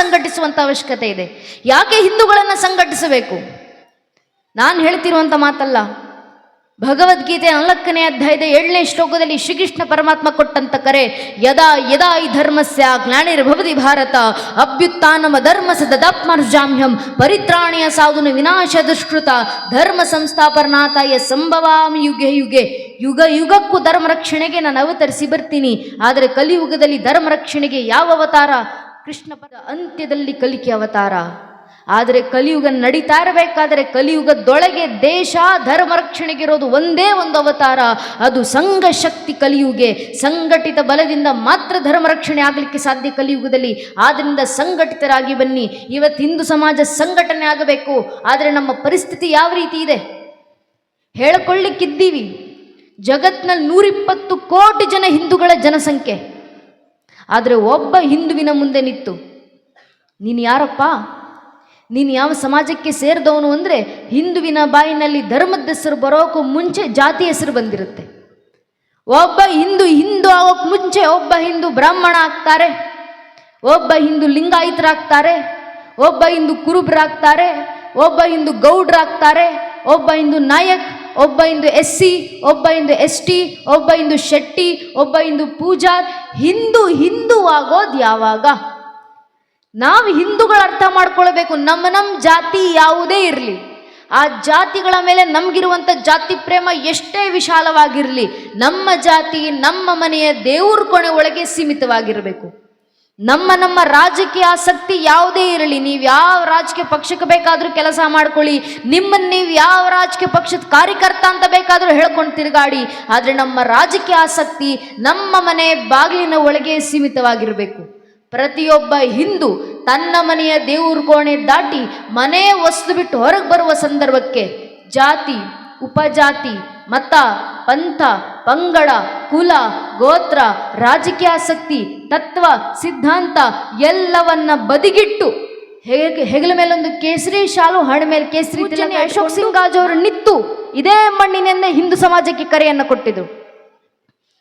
ಸಂಘಟಿಸುವಂತ ಅವಶ್ಯಕತೆ ಇದೆ. ಯಾಕೆ ಹಿಂದೂಗಳನ್ನು ಸಂಘಟಿಸಬೇಕು? ನಾನು ಹೇಳ್ತಿರುವಂಥ ಮಾತಲ್ಲ, ಭಗವದ್ಗೀತೆ ನಾಲ್ಕನೇ ಅಧ್ಯಾಯದ ಏಳನೇ ಶ್ಲೋಕದಲ್ಲಿ ಶ್ರೀಕೃಷ್ಣ ಪರಮಾತ್ಮ ಕೊಟ್ಟಂತ ಕರೆ, ಯದಾ ಯದಾ ಈ ಧರ್ಮಸ್ಯ ಜ್ಞಾನಿರ್ಭವತಿ ಭಾರತ, ಅಭ್ಯುತ್ಥಾನಮ ಧರ್ಮ ಸದಾತ್ಮರ್ಜಾಮ್ಯಂ ಪರಿತ್ರಾಣಿಯ ಸಾಧುನ ವಿನಾಶ ದುಷ್ಕೃತ, ಧರ್ಮ ಸಂಸ್ಥಾಪನಾತಾಯ ಸಂಭವಾಮಿ ಯುಗೆ ಯುಗೆ, ಯುಗ ಯುಗಕ್ಕೂ ಧರ್ಮ ರಕ್ಷಣೆಗೆ ನಾನು ಅವತರಿಸಿ ಬರ್ತೀನಿ, ಆದರೆ ಕಲಿಯುಗದಲ್ಲಿ ಧರ್ಮ ರಕ್ಷಣೆಗೆ ಯಾವ ಅವತಾರ? ಕೃಷ್ಣ ಅಂತ್ಯದಲ್ಲಿ ಕಲಿಕೆ ಅವತಾರ. ಆದರೆ ಕಲಿಯುಗ ನಡೀತಾ ಇರಬೇಕಾದರೆ ಕಲಿಯುಗದೊಳಗೆ ದೇಶ, ಧರ್ಮ ರಕ್ಷಣೆಗಿರೋದು ಒಂದೇ ಒಂದು ಅವತಾರ. ಅದು ಸಂಘ ಶಕ್ತಿ ಕಲಿಯುಗೆ. ಸಂಘಟಿತ ಬಲದಿಂದ ಮಾತ್ರ ಧರ್ಮ ರಕ್ಷಣೆ ಆಗಲಿಕ್ಕೆ ಸಾಧ್ಯ ಕಲಿಯುಗದಲ್ಲಿ. ಆದ್ದರಿಂದ ಸಂಘಟಿತರಾಗಿ ಬನ್ನಿ. ಇವತ್ತು ಹಿಂದೂ ಸಮಾಜ ಸಂಘಟನೆ ಆಗಬೇಕು. ಆದರೆ ನಮ್ಮ ಪರಿಸ್ಥಿತಿ ಯಾವ ರೀತಿ ಇದೆ? ಹೇಳಿಕೊಳ್ಳಿಕ್ಕಿದ್ದೀವಿ. ಜಗತ್ತಿನಲ್ಲಿ ನೂರಿಪ್ಪತ್ತು ಕೋಟಿ ಜನ ಹಿಂದೂಗಳ ಜನಸಂಖ್ಯೆ. ಆದರೆ ಒಬ್ಬ ಹಿಂದುವಿನ ಮುಂದೆ ನಿಂತು ನೀನು ಯಾರಪ್ಪ ನೀನು ಯಾವ ಸಮಾಜಕ್ಕೆ ಸೇರಿದವನು ಅಂದರೆ ಹಿಂದುವಿನ ಬಾಯಿನಲ್ಲಿ ಧರ್ಮದ ಹೆಸರು ಬರೋಕ್ಕೂ ಮುಂಚೆ ಜಾತಿ ಹೆಸರು ಬಂದಿರುತ್ತೆ ಒಬ್ಬ ಹಿಂದೂ ಹಿಂದೂ ಆಗೋಕ್ಕೆ ಮುಂಚೆ ಒಬ್ಬ ಹಿಂದೂ ಬ್ರಾಹ್ಮಣ ಆಗ್ತಾರೆ ಒಬ್ಬ ಹಿಂದೂ ಲಿಂಗಾಯಿತರಾಗ್ತಾರೆ ಒಬ್ಬ ಹಿಂದೂ ಕುರುಬರಾಗ್ತಾರೆ ಒಬ್ಬ ಹಿಂದೂ ಗೌಡ್ರಾಗ್ತಾರೆ ಒಬ್ಬ ಹಿಂದೂ ನಾಯಕ್ ಒಬ್ಬ ಹಿಂದೂ ಎಸ್ ಸಿ ಒಬ್ಬ ಹಿಂದೂ ಎಸ್ ಟಿ ಒಬ್ಬ ಹಿಂದೂ ಶೆಟ್ಟಿ ಒಬ್ಬ ಹಿಂದೂ ಪೂಜಾರ್ ಹಿಂದೂ ಹಿಂದೂ ಆಗೋದು ಯಾವಾಗ? ನಾವು ಹಿಂದೂಗಳು ಅರ್ಥ ಮಾಡ್ಕೊಳ್ಬೇಕು. ನಮ್ಮ ನಮ್ಮ ಜಾತಿ ಯಾವುದೇ ಇರಲಿ. ಆ ಜಾತಿಗಳ ಮೇಲೆ ನಮಗಿರುವಂಥ ಜಾತಿ ಪ್ರೇಮ ಎಷ್ಟೇ ವಿಶಾಲವಾಗಿರಲಿ, ನಮ್ಮ ಜಾತಿ, ನಮ್ಮ ಮನೆಯ ದೇವ್ರ ಕೊನೆ ಒಳಗೆ ಸೀಮಿತವಾಗಿರಬೇಕು. ನಮ್ಮ ನಮ್ಮ ರಾಜಕೀಯ ಆಸಕ್ತಿ ಯಾವುದೇ ಇರಲಿ, ನೀವು ಯಾವ ರಾಜಕೀಯ ಪಕ್ಷಕ್ಕೆ ಬೇಕಾದರೂ ಕೆಲಸ ಮಾಡ್ಕೊಳ್ಳಿ. ನಿಮ್ಮನ್ನು ನೀವು ಯಾವ ರಾಜಕೀಯ ಪಕ್ಷದ ಕಾರ್ಯಕರ್ತ ಅಂತ ಬೇಕಾದರೂ ಹೇಳ್ಕೊಂಡು ತಿರುಗಾಡಿ. ಆದರೆ ನಮ್ಮ ರಾಜಕೀಯ ಆಸಕ್ತಿ ನಮ್ಮ ಮನೆ ಬಾಗಿಲಿನ ಒಳಗೆ ಸೀಮಿತವಾಗಿರಬೇಕು. ಪ್ರತಿಯೊಬ್ಬ ಹಿಂದೂ ತನ್ನ ಮನೆಯ ದೇವ್ರ ಕೋಣೆ ದಾಟಿ ಮನೆ ವಸ್ತು ಬಿಟ್ಟು ಹೊರಗೆ ಬರುವ ಸಂದರ್ಭಕ್ಕೆ ಜಾತಿ, ಉಪಜಾತಿ, ಮತ, ಪಂಥ ಪಂಗಡ ಕುಲ ಗೋತ್ರ ರಾಜಕೀಯಾಸಕ್ತಿ ತತ್ವ ಸಿದ್ಧಾಂತ ಎಲ್ಲವನ್ನ ಬದಿಗಿಟ್ಟು ಹೇಗೆ ಹೆಗಲ ಮೇಲೊಂದು ಕೇಸರಿ ಶಾಲು ಹಣ ಮೇಲೆ ಕೇಸರಿ ಅಶೋಕ್ ಸಿಂಗ್ ಅವರು ನಿತ್ತು ಇದೇ ಮಣ್ಣಿನಿಂದ ಹಿಂದೂ ಸಮಾಜಕ್ಕೆ ಕರೆಯನ್ನು ಕೊಟ್ಟಿದ್ರು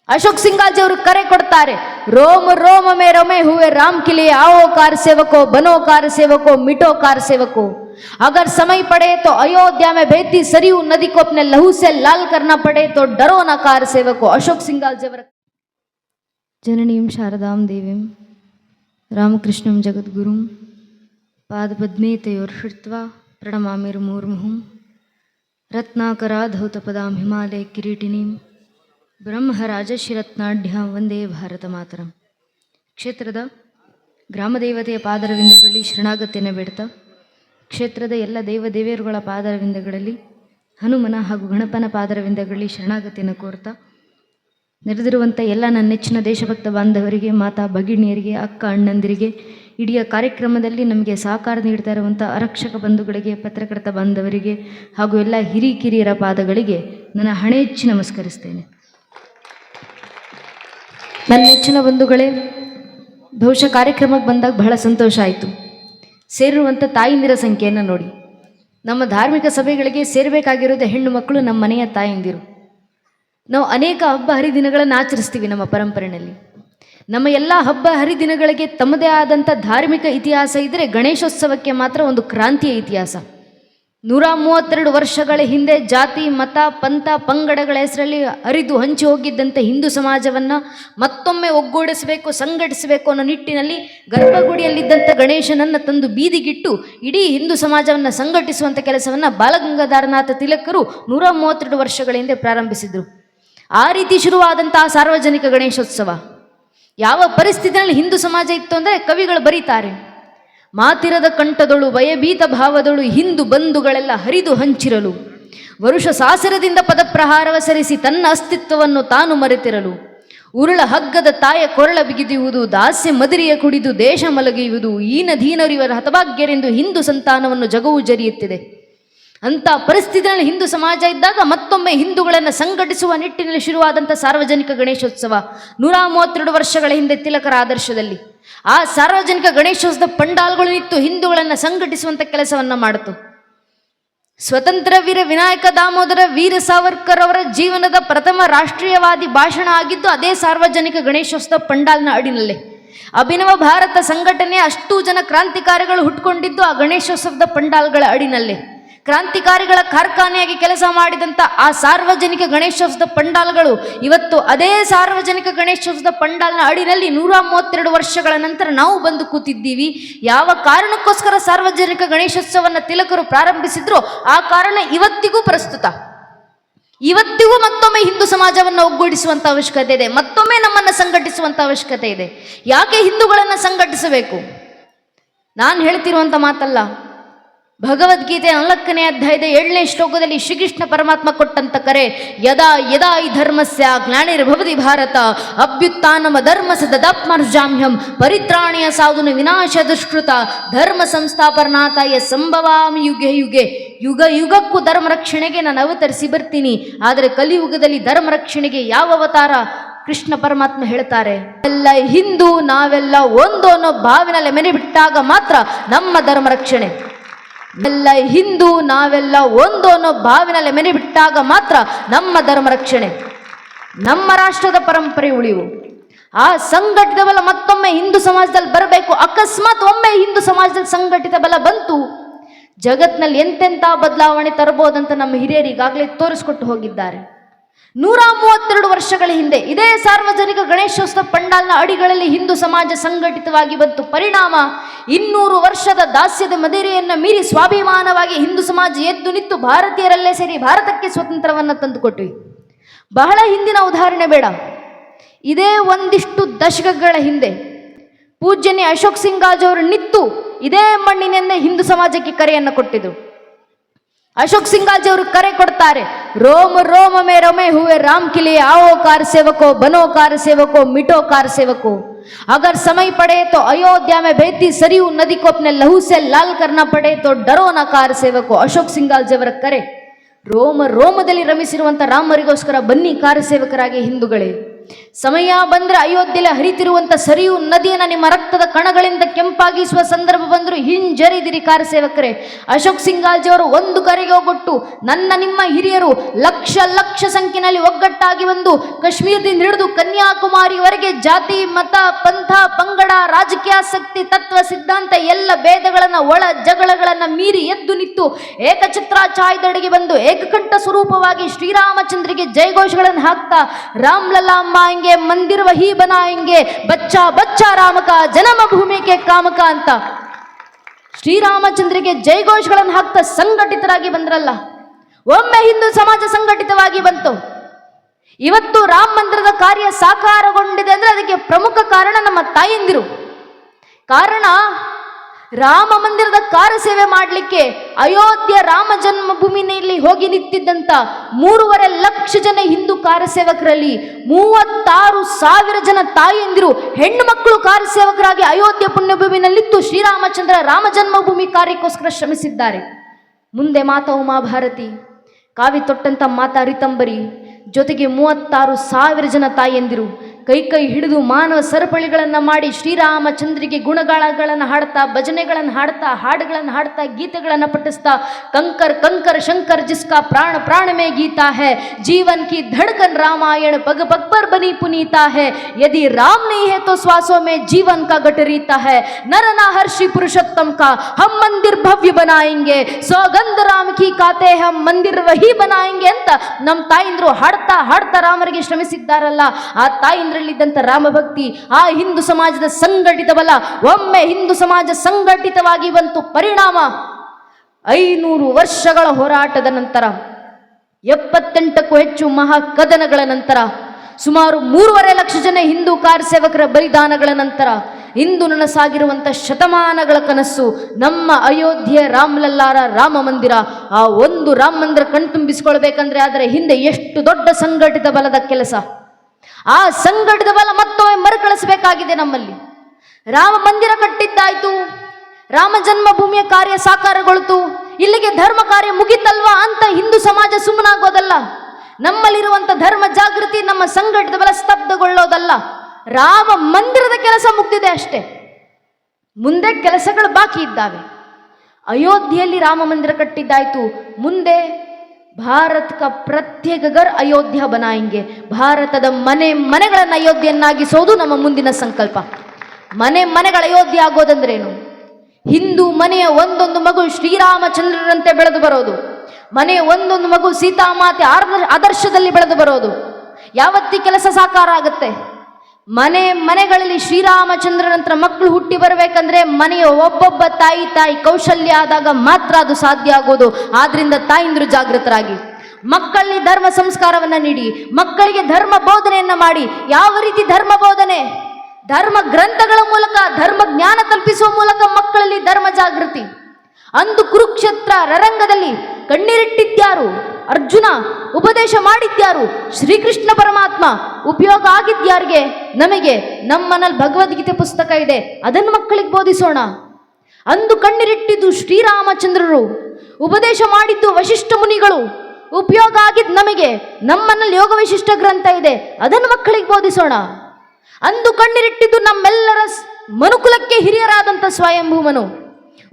ಅಶೋಕ್ ಸಿಂಗಾಜಿ ಅವರು ಕರೆ ಕೊಡ್ತಾರೆ ರೋಮ ರೋಮ ಮೇ ರೊಮೆ ಹೂವೆ ರಾಮ್ ಕಿಲಿ ಆವೋ ಕಾರ್ ಸೇವಕೋ ಬನೋ ಕಾರ ಸೇವಕೋ ಮಿಟೋ ಕಾರ್ ಸೇವಕೋ. अगर समय पड़े तो अयोध्या में बहती सरयू नदी को अपने लहू से लाल करना पड़े तो डरो न कार सेवको अशोक सिंघाल जी ಅವರ ಜನನೀಂ ಶಾರದಾಂ ದೇವೀಂ ರಾಮಕೃಷ್ಣಂ ಜಗದ್ಗುರುಂ ಪಾದಪದ್ಮೇ ತಯೋರ್ಷಿತ್ವಾ ಪ್ರಣಮಾಮಿರ್ಮೂರ್ಮುಹುಂ ರತ್ನಾಕರಾಧೌತಪದಾಂ ಹಿಮಾಲಯ ಕಿರೀಟಿನೀಂ ಬ್ರಹ್ಮರಾಜಶಿರತ್ನಾಢ್ಯ ವಂದೇ ಭಾರತ ಮಾತರಂ ಕ್ಷೇತ್ರದ ಗ್ರಾಮದೇವತೆಯ ಪಾದರವಿಂದಗಳಲ್ಲಿ ಶರಣಾಗತಿಯನ್ನು ಬೇಡ್ತಾ ಕ್ಷೇತ್ರದ ಎಲ್ಲ ದೇವ ದೇವಿಯರುಗಳ ಪಾದರವಿಂದಗಳಲ್ಲಿ, ಹನುಮನ ಹಾಗೂ ಗಣಪನ ಪಾದರವಿಂದಗಳಲ್ಲಿ ಶರಣಾಗತಿಯನ್ನು ಕೋರ್ತಾ, ನೆರೆದಿರುವಂಥ ಎಲ್ಲ ನನ್ನ ನೆಚ್ಚಿನ ದೇಶಭಕ್ತ ಬಾಂಧವರಿಗೆ, ಮಾತಾ ಭಗಿಣಿಯರಿಗೆ, ಅಕ್ಕ ಅಣ್ಣಂದಿರಿಗೆ ಇಡೀ ಕಾರ್ಯಕ್ರಮದಲ್ಲಿ ನಮಗೆ ಸಹಕಾರ ನೀಡ್ತಾ ಇರುವಂಥ ಅರಕ್ಷಕ ಬಂಧುಗಳಿಗೆ, ಪತ್ರಕರ್ತ ಬಾಂಧವರಿಗೆ ಹಾಗೂ ಎಲ್ಲ ಹಿರಿ ಕಿರಿಯರ ಪಾದಗಳಿಗೆ ನನ್ನ ಹಣೆ ಹೆಚ್ಚಿ ನಮಸ್ಕರಿಸ್ತೇನೆ. ನನ್ನ ನೆಚ್ಚಿನ ಬಂಧುಗಳೇ, ಬಹುಶಃ ಕಾರ್ಯಕ್ರಮಕ್ಕೆ ಬಂದಾಗ ಬಹಳ ಸಂತೋಷ ಆಯಿತು. ಸೇರಿರುವಂಥ ತಾಯಿಂದಿರ ಸಂಖ್ಯೆಯನ್ನು ನೋಡಿ. ನಮ್ಮ ಧಾರ್ಮಿಕ ಸಭೆಗಳಿಗೆ ಸೇರಬೇಕಾಗಿರೋದು ಹೆಣ್ಣು ಮಕ್ಕಳು ನಮ್ಮ ಮನೆಯ ತಾಯಂದಿರು. ನಾವು ಅನೇಕ ಹಬ್ಬ ಹರಿದಿನಗಳನ್ನು ಆಚರಿಸ್ತೀವಿ ನಮ್ಮ ಪರಂಪರೆಯಲ್ಲಿ. ನಮ್ಮ ಎಲ್ಲ ಹಬ್ಬ ಹರಿದಿನಗಳಿಗೆ ತಮ್ಮದೇ ಆದಂಥ ಧಾರ್ಮಿಕ ಇತಿಹಾಸ ಇದ್ದರೆ ಗಣೇಶೋತ್ಸವಕ್ಕೆ ಮಾತ್ರ ಒಂದು ಕ್ರಾಂತಿಯ ಇತಿಹಾಸ. ನೂರ ಮೂವತ್ತೆರಡು ವರ್ಷಗಳ ಹಿಂದೆ ಜಾತಿ, ಮತ, ಪಂಥ, ಪಂಗಡಗಳ ಹೆಸರಲ್ಲಿ ಹರಿದು ಹಂಚಿ ಹೋಗಿದ್ದಂತೆ ಹಿಂದೂ ಸಮಾಜವನ್ನು ಮತ್ತೊಮ್ಮೆ ಒಗ್ಗೂಡಿಸಬೇಕು, ಸಂಘಟಿಸಬೇಕು ಅನ್ನೋ ನಿಟ್ಟಿನಲ್ಲಿ ಗರ್ಭಗುಡಿಯಲ್ಲಿದ್ದಂಥ ಗಣೇಶನನ್ನು ತಂದು ಬೀದಿಗಿಟ್ಟು ಇಡೀ ಹಿಂದೂ ಸಮಾಜವನ್ನು ಸಂಘಟಿಸುವಂಥ ಕೆಲಸವನ್ನು ಬಾಲಗಂಗಾಧರನಾಥ ತಿಲಕರು ನೂರ ಮೂವತ್ತೆರಡು ವರ್ಷಗಳ ಹಿಂದೆ ಪ್ರಾರಂಭಿಸಿದರು. ಆ ರೀತಿ ಶುರುವಾದಂತಹ ಸಾರ್ವಜನಿಕ ಗಣೇಶೋತ್ಸವ. ಯಾವ ಪರಿಸ್ಥಿತಿಯಲ್ಲಿ ಹಿಂದೂ ಸಮಾಜ ಇತ್ತು ಅಂದರೆ ಕವಿಗಳು ಬರೀತಾರೆ. ಮಾತಿರದ ಕಂಠದೊಳು, ಭಯಭೀತ ಭಾವದೊಳು ಹಿಂದು ಬಂಧುಗಳೆಲ್ಲ ಹರಿದು ಹಂಚಿರಲು. ವರುಷ ಸಾಸರದಿಂದ ಪದಪ್ರಹಾರವ ಸರಿಸಿ ತನ್ನ ಅಸ್ತಿತ್ವವನ್ನು ತಾನು ಮರೆತಿರಲು. ಉರುಳ ಹಗ್ಗದ ತಾಯ ಕೊರಳ ಬಿಗಿದಿಯುವುದು ದಾಸ್ಯ ಮದಿರಿಯ ಕುಡಿದು ದೇಶ ಮಲಗಿಯುವುದು, ಈನ ದೀನರಿವರ ಹತಭಾಗ್ಯರೆಂದು ಹಿಂದೂ ಸಂತಾನವನ್ನು ಜಗವು ಜರಿಯುತ್ತಿದೆ. ಅಂತ ಪರಿಸ್ಥಿತಿಯಲ್ಲಿ ಹಿಂದೂ ಸಮಾಜ ಇದ್ದಾಗ ಮತ್ತೊಮ್ಮೆ ಹಿಂದೂಗಳನ್ನು ಸಂಘಟಿಸುವ ನಿಟ್ಟಿನಲ್ಲಿ ಶುರುವಾದಂಥ ಸಾರ್ವಜನಿಕ ಗಣೇಶೋತ್ಸವ ನೂರ ಮೂವತ್ತೆರಡು ವರ್ಷಗಳ ಹಿಂದೆ ತಿಲಕರ ಆದರ್ಶದಲ್ಲಿ. ಆ ಸಾರ್ವಜನಿಕ ಗಣೇಶೋತ್ಸವದ ಪಂಡಾಲ್ಗಳು ನಿಂತು ಹಿಂದೂಗಳನ್ನು ಸಂಘಟಿಸುವಂಥ ಕೆಲಸವನ್ನು ಮಾಡಿತು. ಸ್ವತಂತ್ರ ವೀರ ವಿನಾಯಕ ದಾಮೋದರ, ವೀರ ಸಾವರ್ಕರ್ ಅವರ ಜೀವನದ ಪ್ರಥಮ ರಾಷ್ಟ್ರೀಯವಾದಿ ಭಾಷಣ ಆಗಿದ್ದು, ಅದೇ ಸಾರ್ವಜನಿಕ ಗಣೇಶೋತ್ಸವ ಪಂಡಾಲ್ನ ಅಡಿನಲ್ಲೇ. ಅಭಿನವ ಭಾರತ ಸಂಘಟನೆ ಅಷ್ಟು ಜನ ಕ್ರಾಂತಿಕಾರಿಗಳು ಹುಟ್ಕೊಂಡಿದ್ದು, ಆ ಗಣೇಶೋತ್ಸವದ ಪಂಡಾಲ್ಗಳ ಅಡಿನಲ್ಲಿ. ಕ್ರಾಂತಿಕಾರಿಗಳ ಕಾರ್ಖಾನೆಯಾಗಿ ಕೆಲಸ ಮಾಡಿದಂಥ ಆ ಸಾರ್ವಜನಿಕ ಗಣೇಶೋತ್ಸವದ ಪಂಡಾಲ್ಗಳು ಇವತ್ತು ಅದೇ ಸಾರ್ವಜನಿಕ ಗಣೇಶೋತ್ಸವದ ಪಂಡಾಲ್ನ ಅಡಿನಲ್ಲಿ ನೂರ ಮೂವತ್ತೆರಡು ವರ್ಷಗಳ ನಂತರ ನಾವು ಬಂದು ಕೂತಿದ್ದೀವಿ. ಯಾವ ಕಾರಣಕ್ಕೋಸ್ಕರ ಸಾರ್ವಜನಿಕ ಗಣೇಶೋತ್ಸವವನ್ನು ತಿಲಕರು ಪ್ರಾರಂಭಿಸಿದ್ರು ಆ ಕಾರಣ ಇವತ್ತಿಗೂ ಪ್ರಸ್ತುತ. ಇವತ್ತಿಗೂ ಮತ್ತೊಮ್ಮೆ ಹಿಂದೂ ಸಮಾಜವನ್ನು ಒಗ್ಗೂಡಿಸುವಂತ ಅವಶ್ಯಕತೆ ಇದೆ. ಮತ್ತೊಮ್ಮೆ ನಮ್ಮನ್ನು ಸಂಘಟಿಸುವಂತ ಅವಶ್ಯಕತೆ ಇದೆ. ಯಾಕೆ ಹಿಂದೂಗಳನ್ನು ಸಂಘಟಿಸಬೇಕು? ನಾನು ಹೇಳ್ತಿರುವಂಥ ಮಾತಲ್ಲ ಭಗವದ್ಗೀತೆ ನಾಲ್ಕನೇ ಅಧ್ಯಾಯದ ಏಳನೇ ಶ್ಲೋಕದಲ್ಲಿ ಶ್ರೀಕೃಷ್ಣ ಪರಮಾತ್ಮ ಕೊಟ್ಟಂತ ಕರೆ, ಯದಾ ಯದಾ ಈ ಧರ್ಮಸ್ಯ ಜ್ಞಾನಿರ್ಭವತಿ ಭಾರತ, ಅಭ್ಯುತ್ಥಾನಮ ಧರ್ಮ ಸದಾತ್ಮರ್ಜಾಮ್ಯಂ ಪರಿತ್ರಾಣಿಯ ಸಾಧುನ ವಿನಾಶ ದುಷ್ಕೃತ, ಧರ್ಮ ಸಂಸ್ಥಾಪನಾಥಾಯ ಸಂಭವಾಮಿ ಯುಗೆ ಯುಗೆ, ಯುಗ ಯುಗಕ್ಕೂ ಧರ್ಮ ರಕ್ಷಣೆಗೆ ನಾನು ಅವತರಿಸಿ ಬರ್ತೀನಿ, ಆದರೆ ಕಲಿಯುಗದಲ್ಲಿ ಧರ್ಮ ರಕ್ಷಣೆಗೆ ಯಾವ ಅವತಾರ? ಕೃಷ್ಣ ಪರಮಾತ್ಮ ಹೇಳ್ತಾರೆ ಎಲ್ಲ ಹಿಂದೂ, ನಾವೆಲ್ಲ ಒಂದು ಅನ್ನೋ ಭಾವಿನಲ್ಲಿ ಮೆನೆ ಬಿಟ್ಟಾಗ ಮಾತ್ರ ನಮ್ಮ ಧರ್ಮ ರಕ್ಷಣೆ. ಎಲ್ಲ ಹಿಂದೂ, ನಾವೆಲ್ಲ ಒಂದು ಅನ್ನೋ ಭಾವಿನಲ್ಲಿ ಮೆನೆ ಬಿಟ್ಟಾಗ ಮಾತ್ರ ನಮ್ಮ ಧರ್ಮ ರಕ್ಷಣೆ. ನಮ್ಮ ರಾಷ್ಟ್ರದ ಪರಂಪರೆ ಉಳಿವು. ಆ ಸಂಘಟಿತ ಬಲ ಮತ್ತೊಮ್ಮೆ ಹಿಂದೂ ಸಮಾಜದಲ್ಲಿ ಬರಬೇಕು. ಅಕಸ್ಮಾತ್ ಒಮ್ಮೆ ಹಿಂದೂ ಸಮಾಜದಲ್ಲಿ ಸಂಘಟಿತ ಬಲ ಬಂತು. ಜಗತ್ನಲ್ಲಿ ಎಂತೆಂಥ ಬದಲಾವಣೆ ತರಬಹುದಂತ ನಮ್ಮ ಹಿರಿಯರು ಈಗಾಗಲೇ ತೋರಿಸ್ಕೊಟ್ಟು ಹೋಗಿದ್ದಾರೆ. ನೂರ ಮೂವತ್ತೆರಡು ವರ್ಷಗಳ ಹಿಂದೆ ಇದೇ ಸಾರ್ವಜನಿಕ ಗಣೇಶೋತ್ಸವ ಪಂಡಾಲ್ನ ಅಡಿಗಳಲ್ಲಿ ಹಿಂದೂ ಸಮಾಜ ಸಂಘಟಿತವಾಗಿ ಬಂತು. ಪರಿಣಾಮ ಇನ್ನೂರು ವರ್ಷದ ದಾಸ್ಯದ ಮದಿರೆಯನ್ನು ಮೀರಿ ಸ್ವಾಭಿಮಾನವಾಗಿ ಹಿಂದೂ ಸಮಾಜ ಎದ್ದು ನಿಂತು ಭಾರತೀಯರಲ್ಲೇ ಸೇರಿ ಭಾರತಕ್ಕೆ ಸ್ವತಂತ್ರವನ್ನು ತಂದುಕೊಟ್ವಿ. ಬಹಳ ಹಿಂದಿನ ಉದಾಹರಣೆ ಬೇಡ. ಇದೇ ಒಂದಿಷ್ಟು ದಶಕಗಳ ಹಿಂದೆ ಪೂಜ್ಯನೇ ಅಶೋಕ್ ಸಿಂಗಾಜ್ ಅವರು ನಿತ್ತು ಇದೇ ಮಣ್ಣಿನಿಂದ ಹಿಂದೂ ಸಮಾಜಕ್ಕೆ ಕರೆಯನ್ನು ಕೊಟ್ಟಿದ್ರು. ಅಶೋಕ್ ಸಿಂಗಾಜಿ ಅವರು ಕರೆ ಕೊಡ್ತಾರೆ ರೋಮ ರೋಮ ಮೇ ರಮೆ ಹುವೆ ರಾಮ್ ಕಿಲೆ आओ कार सेवको बनो कार सेवको मिटो कार सेवको अगर समय पड़े तो अयोध्या में बहती सरयू नदी को अपने लहू से लाल करना पड़े तो डरो न कार सेवको ಅಶೋಕ್ ಸಿಂಗಾಲ್ಜಿ ಅವರ ಕರೆ ರೋಮ ರೋಮದಲ್ಲಿ ರಮಿಸಿರುವಂತ ರಾಮರಿಗೋಸ್ಕರ ಬನ್ನಿ ಕಾರ ಸೇವಕರಾಗಿ ಹಿಂದೂಗಳೇ ಸಮಯ ಬಂದರೆ ಅಯೋಧ್ಯೆಯಲ್ಲಿ ಹರಿತಿರುವಂತ ಸರಿಯು ನದಿಯನ್ನ ನಿಮ್ಮ ರಕ್ತದ ಕಣಗಳಿಂದ ಕೆಂಪಾಗಿಸುವ ಸಂದರ್ಭ ಬಂದರೂ ಹಿಂಜರಿದಿರಿ ಕಾರ್ಯಸೇವಕರೇ. ಸೇವಕರೇ ಅಶೋಕ್ ಸಿಂಗಾಲ್ಜಿಯವರು ಒಂದು ಕರೆಗೆ ಹೋಗೊಟ್ಟು ನನ್ನ ನಿಮ್ಮ ಹಿರಿಯರು ಲಕ್ಷ ಲಕ್ಷ ಸಂಖ್ಯೆಯಲ್ಲಿ ಒಗ್ಗಟ್ಟಾಗಿ ಬಂದು ಕಾಶ್ಮೀರದಿಂದ ಹಿಡಿದು ಕನ್ಯಾಕುಮಾರಿವರೆಗೆ ಜಾತಿ, ಮತ, ಪಂಥ, ಪಂಗಡ, ರಾಜಕೀಯ ರಾಜಕೀಯಾಸಕ್ತಿ ತತ್ವ, ಸಿದ್ಧಾಂತ ಎಲ್ಲ ಭೇದಗಳನ್ನು ಒಳ ಜಗಳಗಳನ್ನು ಮೀರಿ ಎದ್ದು ನಿಂತು ಏಕಛತ್ರ ಛಾಯದಡಿಗೆ ಬಂದು ಏಕಕಂಠ ಸ್ವರೂಪವಾಗಿ ಶ್ರೀರಾಮಚಂದ್ರಿಗೆ ಜಯಘೋಷಗಳನ್ನು ಹಾಕ್ತಾ, ರಾಮ್ ಲಲ್ಲಾ बच्चा राम का ಬನಾಯಂಗೆ ಬಚ್ಚಾ ಬಚ್ಚಾ ರಾಮಕ, ಜನಮ ಭೂಮಿಗೆ ಕಾಮಕ ಅಂತ. ಶ್ರೀರಾಮಚಂದ್ರಿಗೆ ಜೈಘೋಷಗಳನ್ನು ಹಾಕ್ತಾ ಸಂಘಟಿತರಾಗಿ ಬಂದ್ರಲ್ಲ, ಒಮ್ಮೆ ಹಿಂದೂ ಸಮಾಜ ಸಂಘಟಿತವಾಗಿ ಬಂತು. ಇವತ್ತು ರಾಮ ಮಂದಿರದ ಕಾರ್ಯ ಸಾಕಾರಗೊಂಡಿದೆ ಅಂದ್ರೆ ಅದಕ್ಕೆ ಪ್ರಮುಖ ಕಾರಣ ನಮ್ಮ ತಾಯಂದಿರು. ಕಾರಣ ರಾಮ ಮಂದಿರದ ಕಾರ್ಯಸೇವೆ ಮಾಡಲಿಕ್ಕೆ ಅಯೋಧ್ಯೆ ರಾಮ ಜನ್ಮಭೂಮಿನಲ್ಲಿ ಹೋಗಿ ನಿಂತಿದ್ದಂಥ ಮೂರುವರೆ ಲಕ್ಷ ಜನ ಹಿಂದೂ ಕಾರ್ಯಸೇವಕರಲ್ಲಿ ಮೂವತ್ತಾರು ಸಾವಿರ ಜನ ತಾಯಿಯಂದಿರು ಹೆಣ್ಣು ಮಕ್ಕಳು ಕಾರ್ಯಸೇವಕರಾಗಿ ಅಯೋಧ್ಯೆ ಪುಣ್ಯಭೂಮಿನಲ್ಲಿತ್ತು ಶ್ರೀರಾಮಚಂದ್ರ ರಾಮ ಜನ್ಮಭೂಮಿ ಕಾರ್ಯಕ್ಕೋಸ್ಕರ ಶ್ರಮಿಸಿದ್ದಾರೆ. ಮುಂದೆ ಮಾತಾ ಉಮಾಭಾರತಿ ಕಾವಿ ತೊಟ್ಟಂತ ಮಾತಾ ರಿತಂಬರಿ ಜೊತೆಗೆ ಮೂವತ್ತಾರು ಸಾವಿರ ಜನ ತಾಯಂದಿರು ಕೈ ಕೈ ಹಿಡಿದು ಮಾನವ ಸರಪಳಿಗಳನ್ನು ಮಾಡಿ ಶ್ರೀರಾಮಚಂದ್ರಿಗೆ ಗುಣಗಾಳಗಳನ್ನು ಹಾಡ್ತಾ, ಭಜನೆಗಳನ್ನು ಹಾಡ್ತಾ, ಹಾಡುಗಳನ್ನು ಹಾಡ್ತಾ, ಗೀತೆಗಳನ್ನು ಪಠಿಸ್ತಾ, ಕಂಕರ್ ಕಂಕರ್ ಶಂಕರ್ ಜಿಸ್ಕಾ ಪ್ರಾಣ ಪ್ರಾಣಮೇ ಗೀತಾ ಹೇ, ಜೀವನ್ ಕಿ ಧಡ್ಕನ್ ರಾಮಾಯಣ ಪಗ ಪಗ್ಬರ್ ಬನಿ ಪುನೀತಾ ಹೇ, ಯದಿ ರಾಮ್ ನೀ ಹೇ ತೋ ಸ್ವಾಸೋ ಮೇ ಜೀವನ್ ಕಾ ಗಟರೀತಾ ಹೇ, ನರನ ಹರ್ಷಿ ಪುರುಷೋತ್ತಮ್ ಕಾ ಹಮ್ ಮಂದಿರ್ ಭವ್ಯ ಬನಾಯಂಗೆ, ಸೌಗಂಧ ರಾಮ್ ಕಿ ಕಾತೆ ಹಮ್ ಮಂದಿರ್ ವಹಿ ಬನಾಯಂಗೆ ಅಂತ ನಮ್ಮ ತಾಯಿಂದ್ರು ಹಾಡ್ತಾ ಹಾಡ್ತಾ ರಾಮರಿಗೆ ಶ್ರಮಿಸಿದ್ದಾರಲ್ಲ, ಆ ತಾಯಿಂದ್ರು ತಾಯಿಂದ್ರಲ್ಲಿದ್ದಂಥ ರಾಮಭಕ್ತಿ ಆ ಹಿಂದೂ ಸಮಾಜದ ಸಂಘಟಿತ ಬಲ ಒಮ್ಮೆ ಹಿಂದೂ ಸಮಾಜ ಸಂಘಟಿತವಾಗಿ ಬಂತು ಪರಿಣಾಮ. ಐನೂರು ವರ್ಷಗಳ ಹೋರಾಟದ ನಂತರ, ಎಪ್ಪತ್ತೆಂಟಕ್ಕೂ ಹೆಚ್ಚು ಮಹಾ ಕದನಗಳ ನಂತರ, ಸುಮಾರು ಮೂರುವರೆ ಲಕ್ಷ ಜನ ಹಿಂದೂ ಕಾರ್ಯಸೇವಕರ ಬಲಿದಾನಗಳ ನಂತರ, ಇಂದು ನನಸಾಗಿರುವಂಥ ಶತಮಾನಗಳ ಕನಸು ನಮ್ಮ ಅಯೋಧ್ಯೆ ರಾಮಲಲ್ಲಾರ ರಾಮ ಮಂದಿರ. ಆ ಒಂದು ರಾಮ ಮಂದಿರ ಕಣ್ತುಂಬಿಸಿಕೊಳ್ಬೇಕಂದ್ರೆ ಅದರ ಹಿಂದೆ ಎಷ್ಟು ದೊಡ್ಡ ಸಂಘಟಿತ ಬಲದ ಕೆಲಸ. ಆ ಸಂಕಟದ ಬಲ ಮತ್ತೊಮ್ಮೆ ಮರುಕಳಿಸಬೇಕಾಗಿದೆ ನಮ್ಮಲ್ಲಿ. ರಾಮ ಮಂದಿರ ಕಟ್ಟಿದ್ದಾಯ್ತು. ರಾಮ ಜನ್ಮಭೂಮಿಯ ಕಾರ್ಯ ಸಾಕಾರಗೊಳ್ತು. ಇಲ್ಲಿಗೆ ಧರ್ಮ ಕಾರ್ಯ ಮುಗಿತಲ್ವಾ ಅಂತ ಹಿಂದೂ ಸಮಾಜ ಸುಮ್ಮನಾಗೋದಲ್ಲ. ನಮ್ಮಲ್ಲಿರುವಂಥ ಧರ್ಮ ಜಾಗೃತಿ ನಮ್ಮ ಸಂಘಟದ ಬಲ ಸ್ತಬ್ಧಗೊಳ್ಳೋದಲ್ಲ. ರಾಮ ಮಂದಿರದ ಕೆಲಸ ಮುಗ್ದಿದೆ ಅಷ್ಟೇ. ಮುಂದೆ ಕೆಲಸಗಳು ಬಾಕಿ ಇದ್ದಾವೆ. ಅಯೋಧ್ಯೆಯಲ್ಲಿ ರಾಮ ಮಂದಿರ ಕಟ್ಟಿದ್ದಾಯ್ತು. ಮುಂದೆ ಭಾರತ್ ಕ ಪ್ರತ್ಯೇಕ ಗರ್ ಅಯೋಧ್ಯ ಬನಾಯಿಂಗೆ ಭಾರತದ ಮನೆ ಮನೆಗಳನ್ನು ಅಯೋಧ್ಯೆಯನ್ನಾಗಿಸೋದು ನಮ್ಮ ಮುಂದಿನ ಸಂಕಲ್ಪ. ಮನೆ ಮನೆಗಳ ಅಯೋಧ್ಯೆ ಆಗೋದಂದ್ರೇನು? ಹಿಂದೂ ಮನೆಯ ಒಂದೊಂದು ಮಗು ಶ್ರೀರಾಮಚಂದ್ರರಂತೆ ಬೆಳೆದು ಬರೋದು. ಮನೆಯ ಒಂದೊಂದು ಮಗು ಸೀತಾಮಾತೆ ಆದರ್ಶದಲ್ಲಿ ಬೆಳೆದು ಬರೋದು. ಯಾವತ್ತಿ ಕೆಲಸ ಸಾಕಾರ ಆಗುತ್ತೆ. ಮನೆ, ಮನೆಗಳಲ್ಲಿ ಶ್ರೀರಾಮಚಂದ್ರನಂತರ ಮಕ್ಕಳು ಹುಟ್ಟಿ ಬರಬೇಕಂದ್ರೆ ಮನೆಯ ಒಬ್ಬೊಬ್ಬ ತಾಯಿ ತಾಯಿ ಕೌಶಲ್ಯ ಆದಾಗ ಮಾತ್ರ ಅದು ಸಾಧ್ಯ ಆಗೋದು. ಆದ್ರಿಂದ ತಾಯಿಂದ್ರು ಜಾಗೃತರಾಗಿ. ಮಕ್ಕಳಲ್ಲಿ ಧರ್ಮ ಸಂಸ್ಕಾರವನ್ನ ನೀಡಿ, ಮಕ್ಕಳಿಗೆ ಧರ್ಮ ಬೋಧನೆಯನ್ನ ಮಾಡಿ. ಯಾವ ರೀತಿ ಧರ್ಮ ಬೋಧನೆ? ಧರ್ಮ ಗ್ರಂಥಗಳ ಮೂಲಕ, ಧರ್ಮ ಜ್ಞಾನ ತಲುಪಿಸುವ ಮೂಲಕ ಮಕ್ಕಳಲ್ಲಿ ಧರ್ಮ ಜಾಗೃತಿ. ಅಂದು ಕುರುಕ್ಷೇತ್ರ ರಣರಂಗದಲ್ಲಿ ಕಣ್ಣೀರಿಟ್ಟಿದ್ಯಾರು? ಅರ್ಜುನ, ಉಪದೇಶ ಮಾಡಿದ್ಯಾರು? ಶ್ರೀಕೃಷ್ಣ ಪರಮಾತ್ಮ, ಉಪಯೋಗ ಆಗಿದ್ಯಾರಿಗೆ? ನಮಗೆ ನಮ್ಮನಲ್ಲಿ ಭಗವದ್ಗೀತೆ ಪುಸ್ತಕ ಇದೆ, ಅದನ್ನು ಮಕ್ಕಳಿಗೆ ಬೋಧಿಸೋಣ. ಅಂದು ಕಣ್ಣೀರಿಟ್ಟಿದ್ದು ಶ್ರೀರಾಮಚಂದ್ರರು. ಉಪದೇಶ ಮಾಡಿದ್ದು ವಶಿಷ್ಠ ಮುನಿಗಳು. ಉಪಯೋಗ ಆಗಿದ್ದು ನಮಗೆ ನಮ್ಮನಲ್ಲಿ ಯೋಗ ವಿಶಿಷ್ಟ ಗ್ರಂಥ ಇದೆ, ಅದನ್ನು ಮಕ್ಕಳಿಗೆ ಬೋಧಿಸೋಣ. ಅಂದು ಕಣ್ಣೀರಿಟ್ಟಿದ್ದು ನಮ್ಮೆಲ್ಲರ ಮನುಕುಲಕ್ಕೆ ಹಿರಿಯರಾದಂಥ ಸ್ವಯಂಭೂಮನು.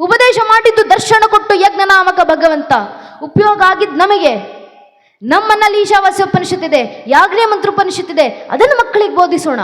ಉಪದೇಶ ಮಾಡಿದ್ದು ದರ್ಶನ ಕೊಟ್ಟು ಯಜ್ಞನಾಮಕ ಭಗವಂತ. ಉಪಯೋಗ ಆಗಿದ್ದು ನಮಗೆ. ನಮ್ಮನ್ನಲ್ಲಿ ಈಶಾವಾಸ್ಯ ಉಪನಿಷತ್ತಿದೆ ಯಾಗ್ನೇ ಮಂತ್ರೋಪನಿಷತ್ ಇದೆ ಅದನ್ನು ಮಕ್ಕಳಿಗೆ ಬೋಧಿಸೋಣ.